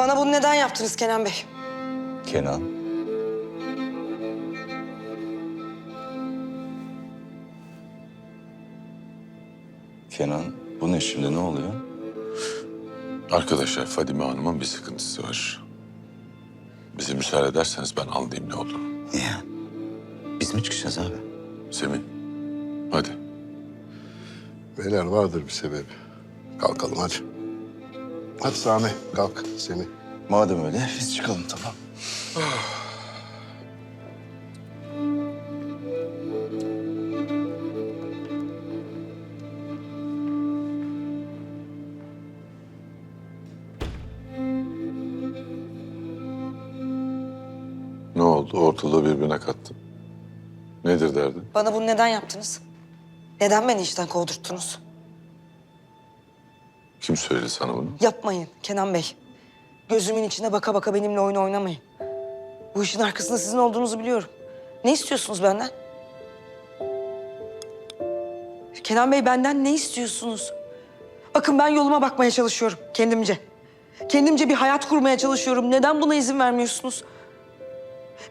Bana bunu neden yaptınız Kenan Bey? Kenan. Kenan, bu ne şimdi ne oluyor? Arkadaşlar Fadime Hanım'ın bir sıkıntısı var. Bize müsaade ederseniz ben anlayayım ne oldu. Niye? Biz mi çıkacağız abi? Semih, hadi. Beyler vardır bir sebebi. Kalkalım hadi. Hadi Sami kalk Semih. Madem öyle biz çıkalım tamam. Ne oldu? Ortalığı birbirine kattın. Nedir derdin? Bana bunu neden yaptınız? Neden beni işten kovdurttunuz? Kim söyledi sana bunu? Yapmayın Kenan Bey. Gözümün içine baka baka benimle oyun oynamayın. Bu işin arkasında sizin olduğunuzu biliyorum. Ne istiyorsunuz benden? Kenan Bey benden ne istiyorsunuz? Bakın ben yoluma bakmaya çalışıyorum kendimce. Kendimce bir hayat kurmaya çalışıyorum. Neden buna izin vermiyorsunuz?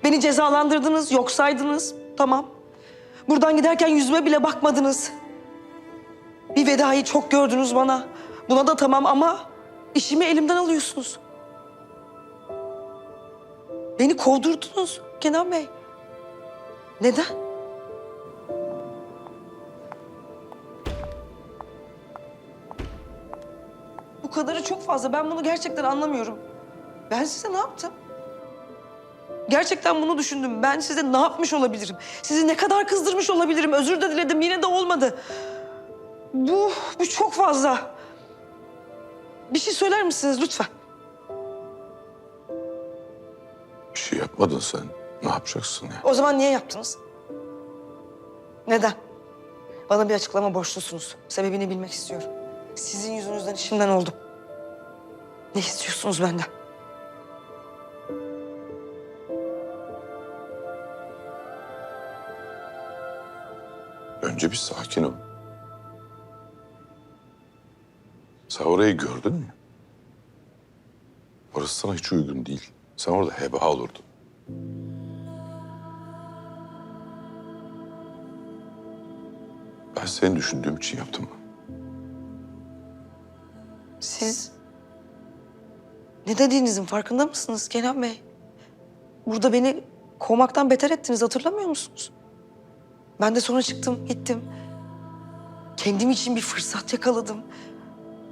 Beni cezalandırdınız, yok saydınız. Tamam. Buradan giderken yüzüme bile bakmadınız. Bir vedayı çok gördünüz bana. Buna da tamam ama işimi elimden alıyorsunuz. Beni kovdurdunuz Kenan Bey. Neden? Bu kadarı çok fazla. Ben bunu gerçekten anlamıyorum. Ben size ne yaptım? Gerçekten bunu düşündüm. Ben size ne yapmış olabilirim? Sizi ne kadar kızdırmış olabilirim? Özür de diledim. Yine de olmadı. Bu, bu çok fazla. Bir şey söyler misiniz lütfen? Bir şey yapmadın sen. Ne yapacaksın ya? O zaman niye yaptınız? Neden? Bana bir açıklama borçlusunuz. Sebebini bilmek istiyorum. Sizin yüzünüzden işimden oldum. Ne istiyorsunuz benden? Önce bir sakin ol. Sen orayı gördün mü? Orası sana hiç uygun değil. Sen orada heba olurdun. Ben seni düşündüğüm için yaptım bunu. Siz ne dediğinizin farkında mısınız Kenan Bey? Burada beni kovmaktan beter ettiniz hatırlamıyor musunuz? Ben de sonra çıktım gittim. Kendim için bir fırsat yakaladım.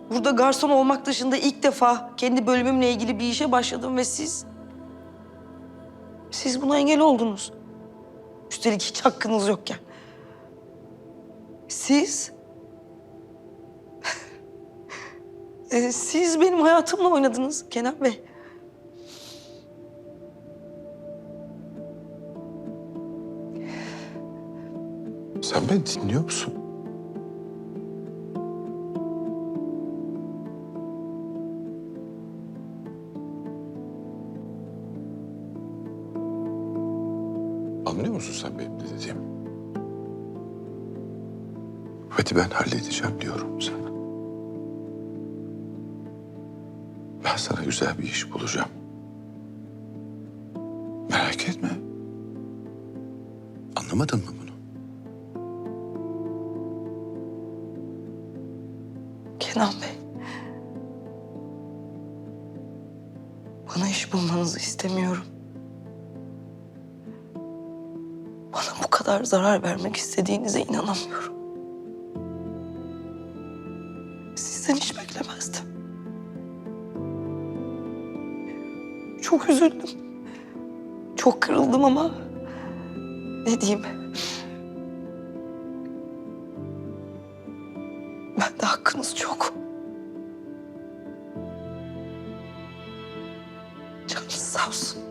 Burada garson olmak dışında ilk defa kendi bölümümle ilgili bir işe başladım ve siz... Siz buna engel oldunuz. Üstelik hiç hakkınız yokken. Siz... Ee, siz benim hayatımla oynadınız Kenan Bey. Sen beni dinliyor musun? Anlıyor musun sen benim ne dediğimi? Hadi ben halledeceğim diyorum sana. Ben sana güzel bir iş bulacağım. Merak etme. Anlamadın mı bunu? Kenan Bey. Bana iş bulmanızı istemiyorum. Bana bu kadar zarar vermek istediğinize inanamıyorum. Sizden hiç beklemezdim. Çok üzüldüm. Çok kırıldım ama ne diyeyim? Ben de hakkınız çok. Canınız sağ olsun.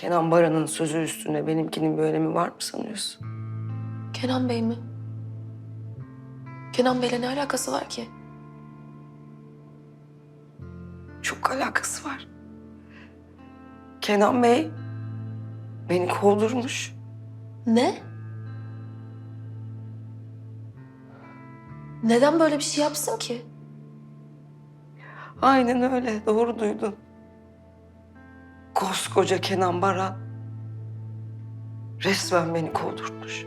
Kenan Baran'ın sözü üstüne benimkinin bir önemi var mı sanıyorsun? Kenan Bey mi? Kenan Bey'le ne alakası var ki? Çok alakası var. Kenan Bey Beni kovdurmuş. Ne? Neden böyle bir şey yapsın ki? Aynen öyle. Doğru duydun. Koskoca Kenan Baran. Resmen beni kovdurmuş.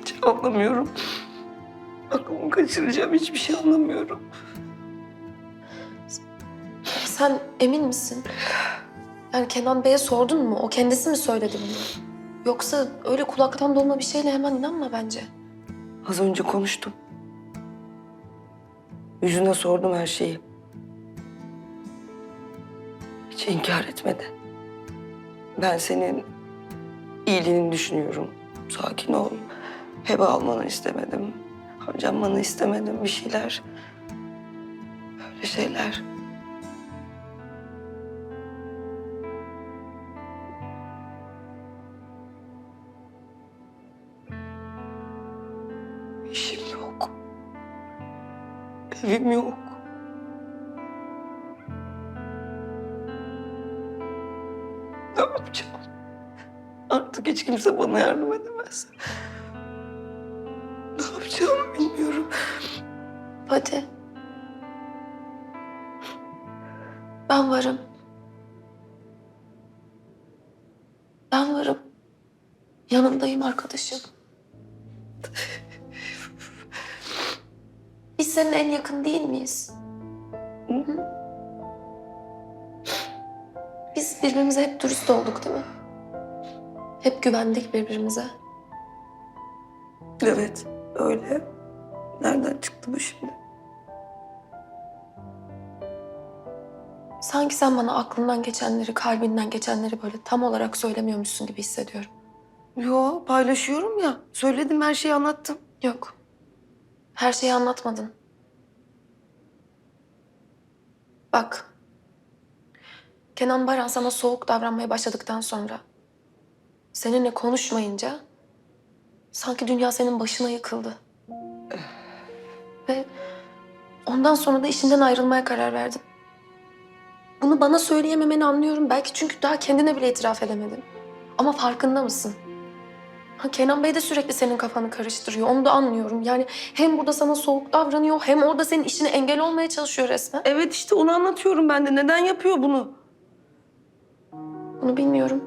Hiç anlamıyorum. Aklımı kaçıracağım. Hiçbir şey anlamıyorum. Sen emin misin? Yani Kenan Bey'e sordun mu? O kendisi mi söyledi bunu? Yoksa öyle kulaktan dolma bir şeyle hemen inanma bence. Az önce konuştum. Yüzüne sordum her şeyi. Hiç inkar etmedi. Ben senin iyiliğini düşünüyorum. Sakin ol. Heba almanı istemedim. Harcanmanı istemedim bir şeyler. Öyle şeyler. Evim yok. Ne yapacağım? Artık hiç kimse bana yardım edemez. Ne yapacağımı bilmiyorum. Hadi. Ben varım. Ben varım. Yanındayım arkadaşım. Biz senin en yakın değil miyiz? Hı? Biz birbirimize hep dürüst olduk değil mi? Hep güvendik birbirimize. Evet, öyle. Nereden çıktı bu şimdi? Sanki sen bana aklından geçenleri, kalbinden geçenleri böyle tam olarak söylemiyormuşsun gibi hissediyorum. Yo, paylaşıyorum ya. Söyledim, her şeyi anlattım. Yok. Her şeyi anlatmadın. Bak. Kenan Baran sana soğuk davranmaya başladıktan sonra... ...seninle konuşmayınca... ...sanki dünya senin başına yıkıldı. Ve ondan sonra da işinden ayrılmaya karar verdin. Bunu bana söyleyememeni anlıyorum. Belki çünkü daha kendine bile itiraf edemedin. Ama farkında mısın? Ha, Kenan Bey de sürekli senin kafanı karıştırıyor. Onu da anlıyorum. Yani hem burada sana soğuk davranıyor hem orada senin işine engel olmaya çalışıyor resmen. Evet işte onu anlatıyorum ben de. Neden yapıyor bunu? Bunu bilmiyorum.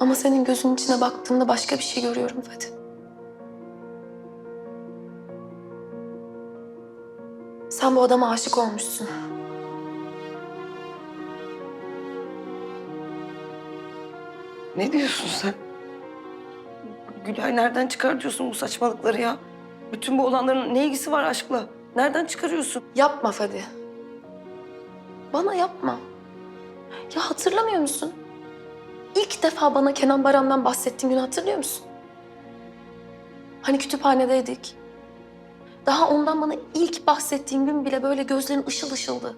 Ama senin gözünün içine baktığımda başka bir şey görüyorum Fatih. Sen bu adama aşık olmuşsun. Ne diyorsun sen? Gülay nereden çıkartıyorsun bu saçmalıkları ya? Bütün bu olanların ne ilgisi var aşkla? Nereden çıkarıyorsun? Yapma Fadi. Bana yapma. Ya hatırlamıyor musun? İlk defa bana Kenan Baran'dan bahsettiğin günü hatırlıyor musun? Hani kütüphanedeydik. Daha ondan bana ilk bahsettiğin gün bile böyle gözlerin ışıl ışıldı.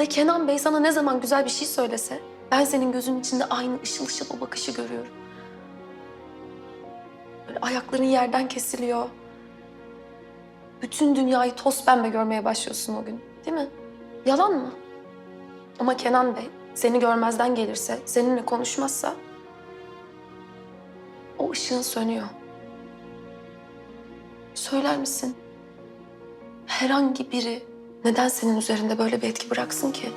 Ve Kenan Bey sana ne zaman güzel bir şey söylese... ...ben senin gözünün içinde aynı ışıl ışıl o bakışı görüyorum. Böyle ayakların yerden kesiliyor. Bütün dünyayı toz pembe görmeye başlıyorsun o gün. Değil mi? Yalan mı? Ama Kenan Bey seni görmezden gelirse, seninle konuşmazsa... ...o ışığın sönüyor. Söyler misin? Herhangi biri neden senin üzerinde böyle bir etki bıraksın ki?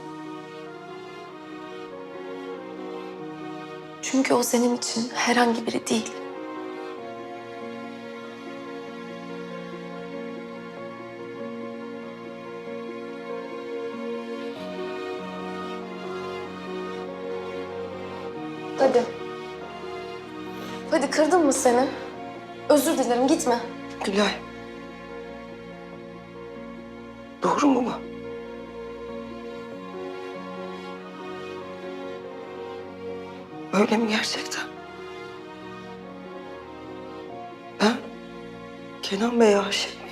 Çünkü o senin için herhangi biri değil. Hadi. Hadi kırdım mı seni? Özür dilerim gitme. Gülay. Doğru mu bu? Öyle mi gerçekten? Ben Kenan Bey'e aşık